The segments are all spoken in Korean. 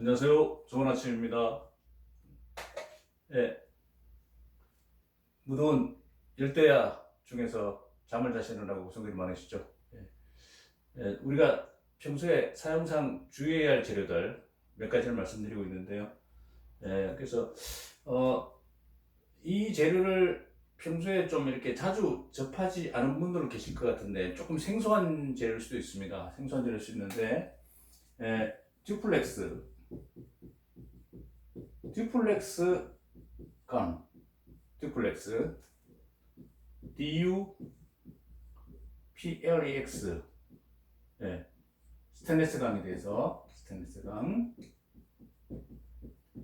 안녕하세요. 좋은 아침입니다. 예. 무더운 열대야 중에서 잠을 자시느라고 고생들이 많으시죠. 예. 예, 우리가 평소에 사용상 주의해야 할 재료들 몇 가지를 말씀드리고 있는데요. 예, 그래서 어, 이 재료를 평소에 좀 이렇게 자주 접하지 않은 분들은 계실 것 같은데 조금 생소한 재료일 수도 있습니다. 생소한 재료일 수 있는데 예, 듀플렉스 듀플렉스 강 듀플렉스. DU PLEX 예, 스테인리스 강에 대해서 스테인리스 강.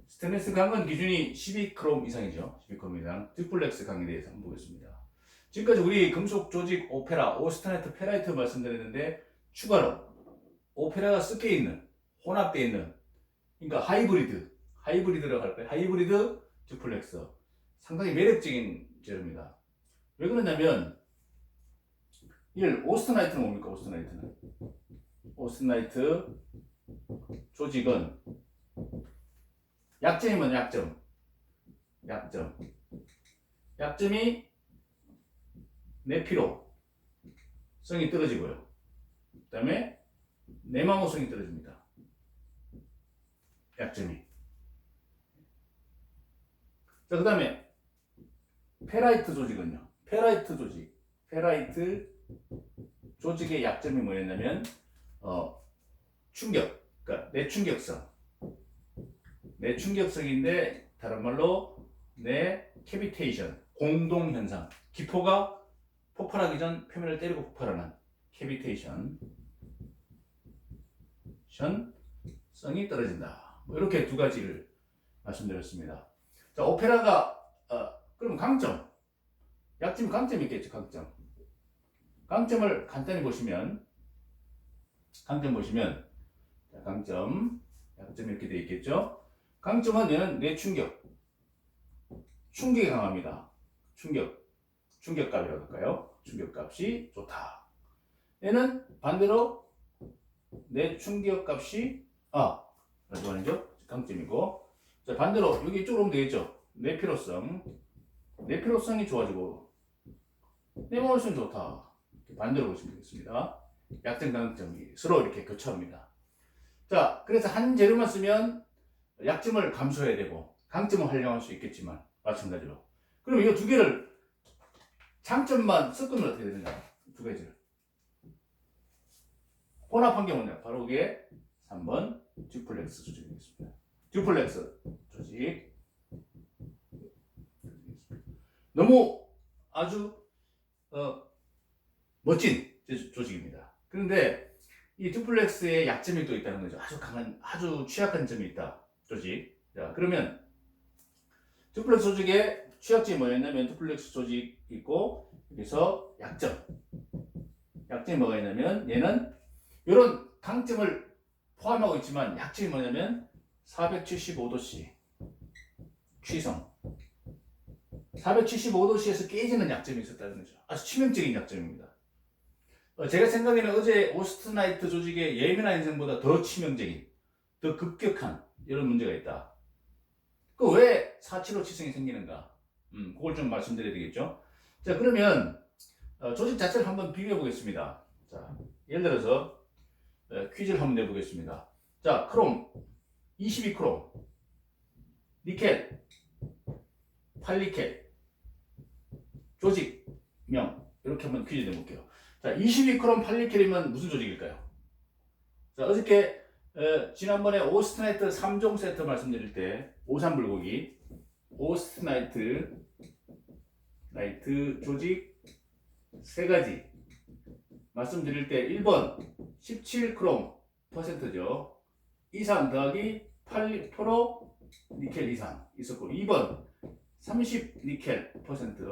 스테인리스 강은 기준이 12크롬 이상이죠. 12크롬 이상. 듀플렉스 강에 대해서 한번 보겠습니다. 지금까지 우리 금속 조직 오페라 오스타네트 페라이트 말씀드렸는데 추가로 오페라가 섞여 있는 혼합되어 있는 그러니까 하이브리드 하이브리드라고 할까요? 하이브리드 듀플렉스 상당히 매력적인 재료입니다. 왜 그러냐면 1. 오스트나이트는 뭡니까? 오스트나이트는 오스트나이트 조직은 약점이 뭐냐? 약점 약점 약점이 내 피로 성이 떨어지고요. 그 다음에 내망호성이 떨어집니다. 약점이. 자, 그 다음에 페라이트 조직은요. 페라이트 조직. 페라이트 조직의 약점이 뭐였냐면, 어, 충격. 그러니까 내충격성. 내충격성인데, 다른 말로, 내 캐비테이션. 공동현상. 기포가 폭발하기 전 표면을 때리고 폭발하는 캐비테이션. 성이 떨어진다. 뭐 이렇게 두 가지를 말씀드렸습니다. 자, 오페라가 어, 그럼 강점, 약점, 강점이 있겠죠. 강점. 강점을 간단히 보시면 강점 보시면 자, 강점, 약점 이렇게 되어 있겠죠. 강점은 얘는 내충격, 충격이 강합니다. 충격, 충격값이라고 할까요? 충격값이 좋다. 얘는 반대로 내 충격값이 아, 하는죠? 강점이고. 자, 반대로 여기 이쪽으로 오면 되겠죠? 내 필요성. 내 필요성이 좋아지고 내 모성이 좋다. 이렇게 반대로 보시면 되겠습니다. 약점, 강점이 서로 이렇게 교차합니다. 자, 그래서 한 재료만 쓰면 약점을 감소해야 되고 강점을 활용할 수 있겠지만 마찬가지로. 그럼 이 두 개를 장점만 섞으면 어떻게 되느냐? 두 가지를. 혼합한 게 뭐냐? 바로 그게 3번 듀플렉스 조직이겠습니다. 듀플렉스 조직. 너무 아주 어, 멋진 조직입니다. 그런데 이 듀플렉스의 약점이 또 있다는 거죠. 아주 강한, 아주 취약한 점이 있다. 조직. 자, 그러면 듀플렉스 조직의 취약점이 뭐였냐면 듀플렉스 조직 있고 여기서 약점. 약점이 뭐가 있냐면 얘는 이런 강점을 포함하고 있지만 약점이 뭐냐면 475도씨 취성 475도씨에서 깨지는 약점이 있었다는 거죠. 아주 치명적인 약점입니다. 어, 제가 생각에는 어제 오스트나이트 조직의 예민한 인생보다 더 치명적인, 더 급격한 이런 문제가 있다. 그 왜 475 치성이 생기는가? 음, 그걸 좀 말씀드려야 되겠죠. 자, 그러면 어, 조직 자체를 한번 비교해 보겠습니다. 자, 예를 들어서 어, 퀴즈를 한번 내보겠습니다. 자, 크롬 22크롬, 니켈, 팔리켈, 조직명 이렇게 한번 퀴즈 내볼게요. 자, 22크롬 팔리켈이면 무슨 조직일까요? 자, 어저께 어, 지난번에 오스트나이트 3종 세트 말씀드릴 때 오삼불고기 오스트나이트 나이트 조직 세 가지 말씀드릴 때 1번 17크롬 퍼센트죠. 이산 더하기 8% 니켈 이산 있었고 2번 30 니켈 퍼센트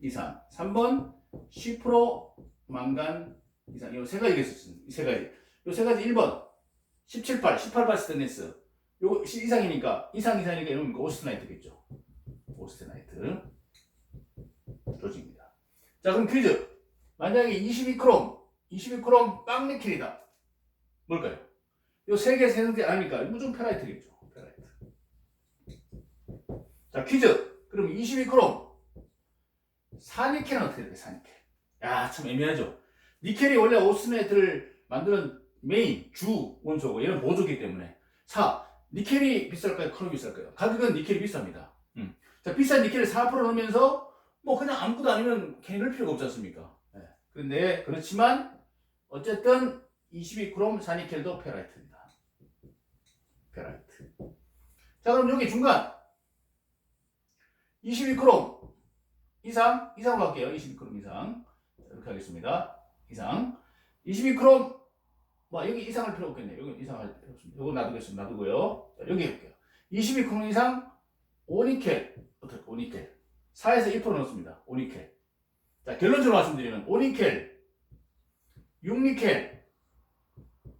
이산 3번 10% 망간 이산 이세 가지가 있었습니다. 이세 가지 이세 가지 1번 17발 18발 스테인리스 요 이상이니까 이상 이상이니까 이러면 오스트나이트겠죠. 오스트나이트 조직입니다. 자 그럼 퀴즈 만약에 22크롬 22크롬 빵니켈이다 뭘까요? 요 세 개 세성제 아니니까 무조건 페라이트겠죠. 페라이트. 자 퀴즈. 그럼 22크롬 사니켈은 어떻게 될까요? 사니켈. 야 참 애매하죠. 니켈이 원래 오스네트를 만드는 메인 주 원소고 얘는 보조기 때문에 4 니켈이 비쌀까요? 크롬이 비쌀까요? 가격은 니켈이 비쌉니다. 음. 자 비싼 니켈을 4% 넣으면서 뭐 그냥 아무것도 아니면 넣을 필요가 없지 않습니까? 네. 그런데 그렇지만 어쨌든 22크롬 사니켈도 페라이트입니다. 페라이트. 자 그럼 여기 중간 22크롬 이상 이상으로 할게요. 22크롬 이상 이렇게 하겠습니다. 이상 22크롬 뭐 여기 이상할 필요 없겠네요. 여기 이상할 필요 없습니다. 이거 놔두겠습니다. 놔두고요. 자, 여기 할게요. 22크롬 이상 오니켈 어떻게 오니켈 4에서 1% 넣습니다. 오니켈. 자 결론적으로 말씀드리면 오니켈, 6니켈,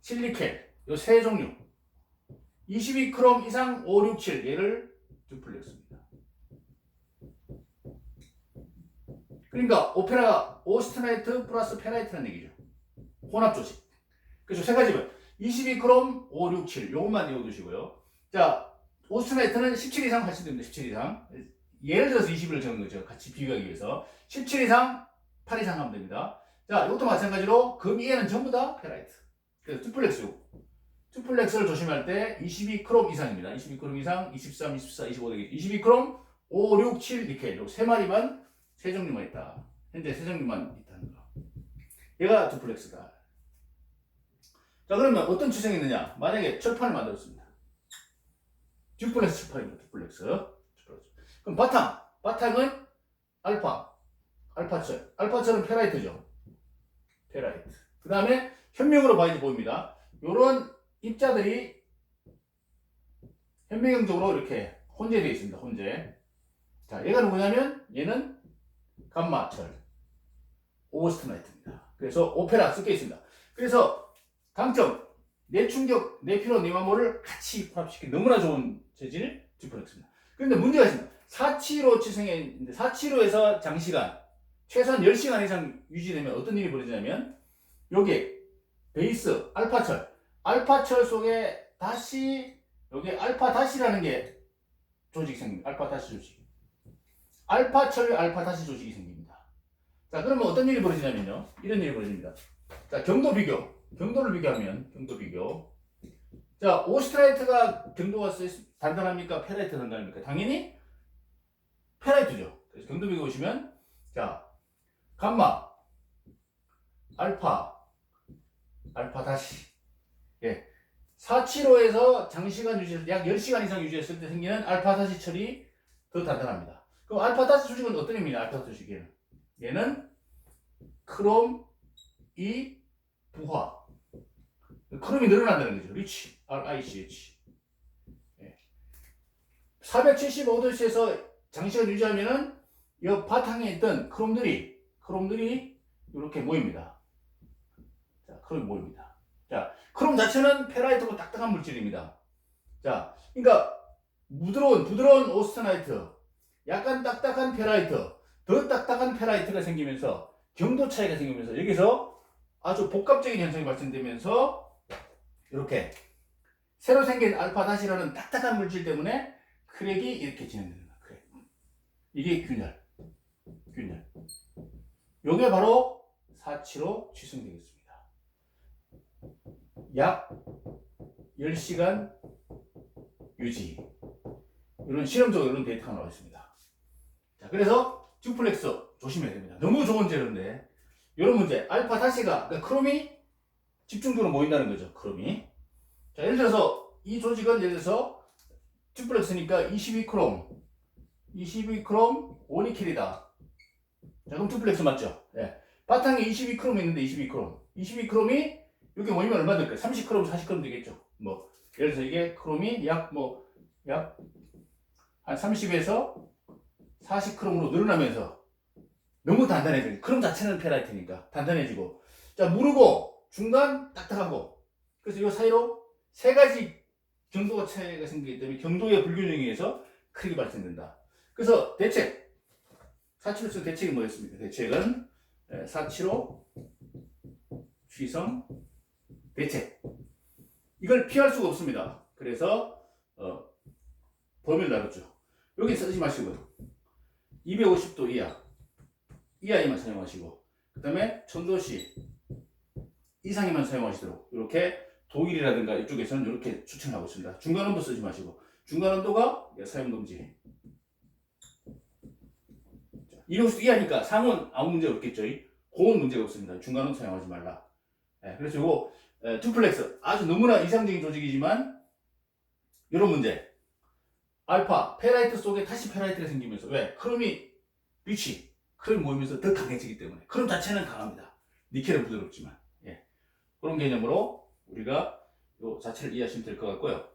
7니켈 요 세 종류 22크롬 이상 5, 6, 7 얘를 두플렉스입니다. 그러니까 오페라 오스트나이트 플러스 페라이트라는 얘기죠. 혼합 조직. 그래서 세 가지면 22크롬 5, 6, 7 요것만 외워 두시고요. 자 오스트나이트는 17 이상 하시면 됩니다. 17 이상. 예를 들어서 20을 적은 거죠. 같이 비교하기 위해서. 17 이상, 8 이상 하면 됩니다. 자, 이것도 마찬가지로 금 이에는 전부 다 페라이트. 그래서 투플렉스. 투플렉스를 조심할 때 22크롬 이상입니다. 22크롬 이상, 23, 24, 25 되겠죠. 22크롬, 5, 6, 7 니켈. 요세 마리만, 세 종류만 있다. 현재 세 종류만 있다는 거. 얘가 투플렉스다. 자, 그러면 어떤 추정이 있느냐? 만약에 철판을 만들었습니다. 듀플렉스 철판입니다. 듀플렉스. 그럼 바탕. 바탕은 알파. 알파철. 알파철은 페라이트죠. 페라이트. 그 다음에 현명으로 봐야지 보입니다. 요런 입자들이 현미경적으로 이렇게 혼재되어 있습니다. 혼재. 자, 얘가 누구냐면 얘는 감마철. 오스트나이트입니다. 그래서 오페라 섞여 있습니다. 그래서 강점, 내충격, 내피로, 내마모를 같이 혼합시킨 너무나 좋은 재질 듀플렉스입니다. 그런데 문제가 있습니다. 475 치성에 있는데 475에서 장시간 최소한 10시간 이상 유지되면 어떤 일이 벌어지냐면 여기 베이스 알파철 알파철 속에 다시 여기 알파 다시라는 게 조직이 생깁니다. 알파 다시 조직. 알파철 알파 다시 조직이 생깁니다. 자, 그러면 어떤 일이 벌어지냐면요. 이런 일이 벌어집니다. 자, 경도 비교. 경도를 비교하면 경도 비교. 자, 오스트라이트가 경도가 쓰- 단단합니까? 페라이트 단단합니까? 당연히 페라이트죠. 그래서 경도 비교 보시면 자, 감마, 알파, 알파 다시. 예. 475에서 장시간 유지, 약 10시간 이상 유지했을 때 생기는 알파 다시 철이 더 단단합니다. 그럼 알파 다시 조직은 어떤 의미냐? 알파 다시 조직에는. 얘는 크롬 2 부화. 크롬이 늘어난다는 거죠. 리치, RICH. 예. 475도씨에서 장시간 유지하면은 이 바탕에 있던 크롬들이 크롬들이 이렇게 모입니다. 자, 크롬이 모입니다. 자, 크롬 자체는 페라이트고 딱딱한 물질입니다. 자, 그러니까 부드러운 부드러운 오스트나이트, 약간 딱딱한 페라이트, 더 딱딱한 페라이트가 생기면서 경도 차이가 생기면서 여기서 아주 복합적인 현상이 발생되면서 이렇게 새로 생긴 알파 다시라는 딱딱한 물질 때문에 크랙이 이렇게. 크랙. 이게 균열. 균열. 요게 바로 475 취승되겠습니다. 약 10시간 유지. 이런 실험적으로 이런 데이터가 나와 있습니다. 자, 그래서 듀플렉스 조심해야 됩니다. 너무 좋은 재료인데 이런 문제 알파 다시가 그러니까 크롬이 집중적으로 모인다는 거죠. 크롬이. 자, 예를 들어서 이 조직은 예를 들어서 듀플렉스니까 22크롬 22 크롬 오니켈이다. 자, 그럼 듀플렉스 맞죠? 예. 바탕에 22 크롬이 있는데 22 크롬. 22 크롬이 여기 모이면 얼마 될까요? 30 크롬, 40 크롬 되겠죠. 뭐 예를 들어서 이게 크롬이 약 뭐 약 한 30에서 40 크롬으로 늘어나면서 너무 단단해지고 크롬 자체는 페라이트니까 단단해지고 자 무르고 중간 딱딱하고 그래서 이 사이로 세 가지 경도가 차이가 생기기 때문에 경도의 불균형에 의해서 크랙이 발생된다. 그래서 대책 475 대책이 뭐였습니까? 대책은 475 취성 대책 이걸 피할 수가 없습니다. 그래서 어, 범위를 나눴죠. 여기 쓰지 마시고요. 250도 이하 이하에만 사용하시고 그 다음에 천도씨 이상에만 사용하시도록 이렇게 독일이라든가 이쪽에서는 이렇게 추천하고 있습니다. 중간 온도 쓰지 마시고 중간 온도가 사용 금지. 250도 이하니까 상온 아무 문제 없겠죠. 고온 문제가 없습니다. 중간 온도 사용하지 말라. 예, 그래서 이거 에, 투플렉스. 아주 너무나 이상적인 조직이지만 이런 문제. 알파 페라이트 속에 다시 페라이트가 생기면서. 왜? 크롬이 위치 크롬이 모이면서 더 강해지기 때문에. 크롬 자체는 강합니다. 니켈은 부드럽지만. 예. 그런 개념으로 우리가 요 자체를 이해하시면 될 것 같고요.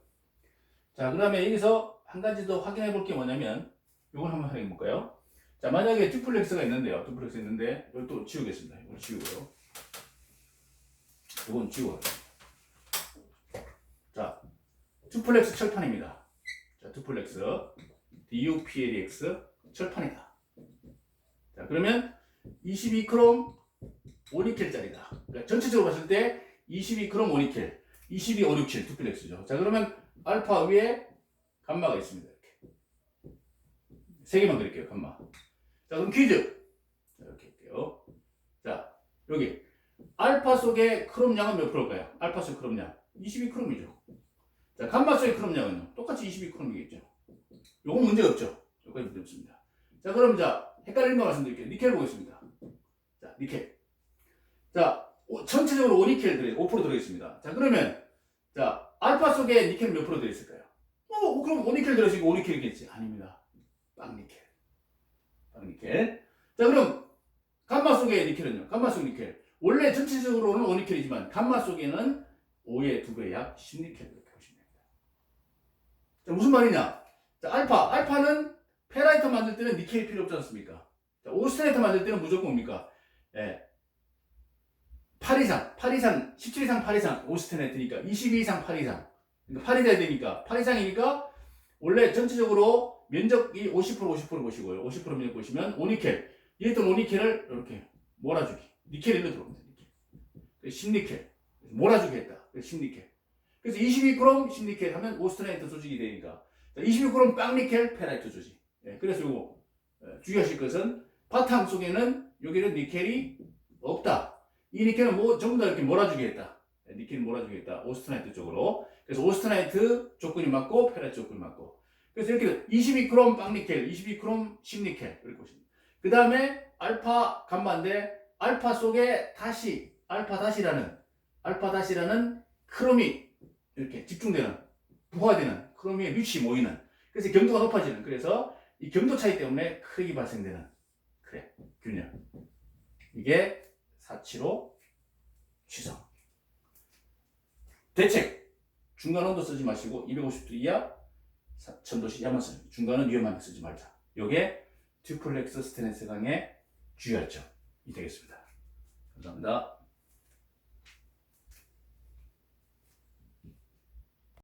자 그 다음에 여기서 한 가지 더 확인해 볼 게 뭐냐면 이걸 한번 확인해 볼까요 자 만약에 듀플렉스가 있는데요 듀플렉스 있는데 이걸 또 지우겠습니다 이걸 지우고요 이건 지워요 자 듀플렉스 철판입니다 자, 두플렉스 DUPLX 철판이다. 자, 그러면 22크롬 5니켈짜리다. 그러니까 전체적으로 봤을 때 22크롬 5니켈, 22 567 두플렉스죠. 자, 그러면 알파 위에 감마가 있습니다. 이렇게. 세 개만 그릴게요, 감마. 자, 그럼 퀴즈. 자, 이렇게 할게요. 자, 여기. 알파 속의 크롬 양은 몇 프로일까요? 알파 속 크롬 양. 22크롬이죠. 자, 감마수의 크롬량은요. 똑같이 22크롬이겠죠. 요건 문제 없죠. 여기까지 문제 없습니다. 자, 그럼 자, 헷갈리는 거 말씀드릴게요. 니켈 보겠습니다. 자, 니켈. 자, 오- 전체적으로 5니켈 들어, 5% 들어있습니다. 자, 그러면, 자, 알파 속에 니켈 몇 프로 들어있을까요? 어, 그럼 5니켈 들어있으니까 5니켈이겠지. 아닙니다. 빵니켈. 빵니켈. 자, 그럼, 감마 속의 니켈은요? 감마 속 니켈. 원래 전체적으로는 5니켈이지만, 감마 속에는 5의 2배 약 10니켈 이렇게 보시면 됩니다. 자, 무슨 말이냐? 자, 알파. 알파는 페라이터 만들 때는 니켈이 필요 없지 않습니까? 자, 오스테나이터 만들 때는 무조건 뭡니까? 예. 8 이상, 8 이상, 17 이상, 8 이상, 오스테나이트니까 22 이상, 8 이상. 그러니까 8이 돼야 되니까 8 이상이니까 원래 전체적으로 면적이 50% 50% 보시고요. 50% 면적 보시면 오니켈. 이랬던 오니켈을 이렇게 몰아주기. 니켈 일로 들어옵니다. 니켈. 10니켈. 몰아주기 했다. 10니켈. 그래서 22크롬 10니켈 하면 오스트라이트 조직이 되니까 22크롬 빵니켈 페라이트 조직. 예, 그래서 예, 주의하실 것은 바탕 속에는 여기는 니켈이 없다. 이 니켈은 뭐 전부 다 이렇게 몰아주게 했다. 예, 니켈 몰아주게 했다. 오스트라이트 쪽으로. 그래서 오스트라이트 조건이 맞고 페라이트 조건이 맞고. 그래서 이렇게 22크롬 빵니켈, 22크롬 10니켈 이렇게 보시면. 그 다음에 알파 감마인데 알파 속에 다시 알파 다시라는 알파 다시라는 크롬이 이렇게 집중되는 부화되는 크롬의 위치 모이는 그래서 경도가 높아지는 그래서 이 경도 차이 때문에 크랙이 발생되는 그래 균열. 이게 475 취성 대책. 중간 온도 쓰지 마시고 250도 이하 1000도씨 야만 쓰는 중간은 위험하게 쓰지 말자. 요게 듀플렉스 스테인레스 강의 주의할 점이 되겠습니다. 감사합니다